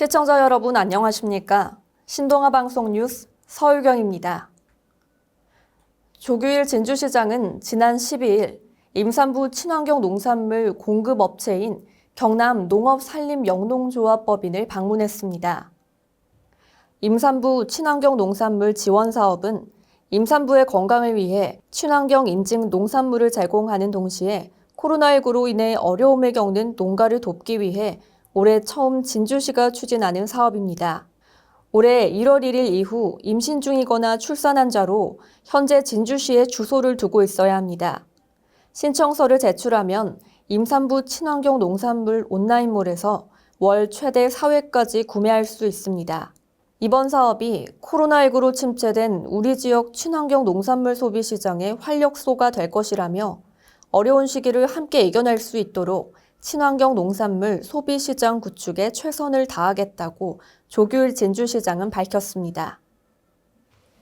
시청자 여러분 안녕하십니까? 신동아 방송 뉴스 서유경입니다. 조규일 진주시장은 지난 12일 임산부 친환경 농산물 공급업체인 경남 농업산림영농조합법인을 방문했습니다. 임산부 친환경 농산물 지원 사업은 임산부의 건강을 위해 친환경 인증 농산물을 제공하는 동시에 코로나19로 인해 어려움을 겪는 농가를 돕기 위해 올해 처음 진주시가 추진하는 사업입니다. 올해 1월 1일 이후 임신 중이거나 출산한 자로 현재 진주시에 주소를 두고 있어야 합니다. 신청서를 제출하면 임산부 친환경 농산물 온라인몰에서 월 최대 4회까지 구매할 수 있습니다. 이번 사업이 코로나19로 침체된 우리 지역 친환경 농산물 소비 시장의 활력소가 될 것이라며 어려운 시기를 함께 이겨낼 수 있도록 친환경 농산물 소비 시장 구축에 최선을 다하겠다고 조규일 진주시장은 밝혔습니다.